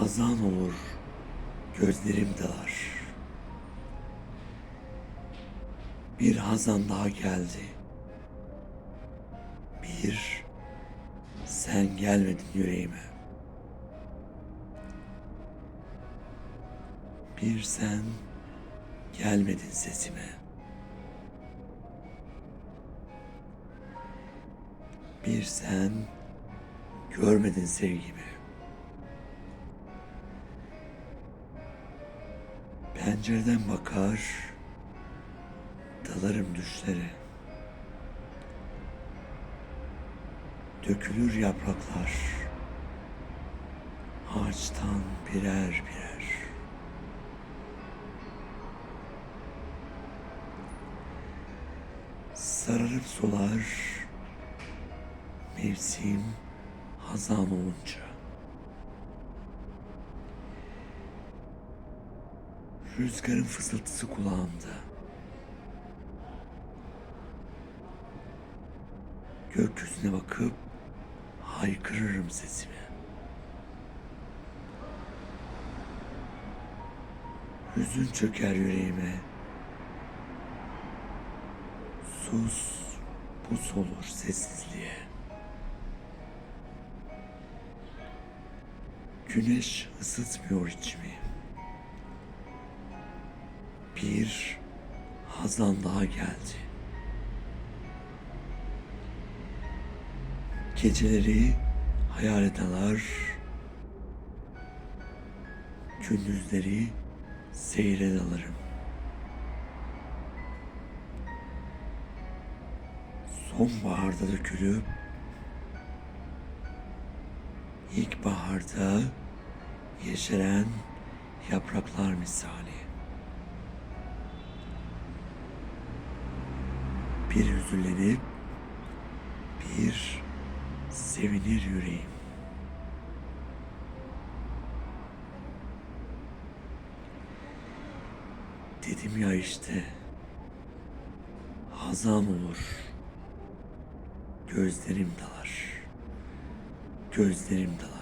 Hazan olur, gözlerim dalar. Bir hazan daha geldi. Bir, sen gelmedin yüreğime. Bir sen gelmedin sesime. Bir sen görmedin sevgimi. Pencereden bakar, dalarım düşlere. Dökülür yapraklar, ağaçtan birer birer. Sararıp solar, mevsim hazan olunca. Rüzgarın fısıltısı kulağımda. Gökyüzüne bakıp haykırırım sesimi. Hüzün çöker yüreğime. Sus, pus olur sessizliğe. Güneş ısıtmıyor içimi. Bir hazan daha geldi. Geceleri hayal edenler, gündüzleri seyre dalarım. Sonbaharda dökülüp ilkbaharda yeşeren yapraklar misali. Bir hüzünlenip bir sevinir yüreğim. Dedim ya işte hazan olur. Gözlerim dalar. Gözlerim dalar.